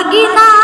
ভাগিনা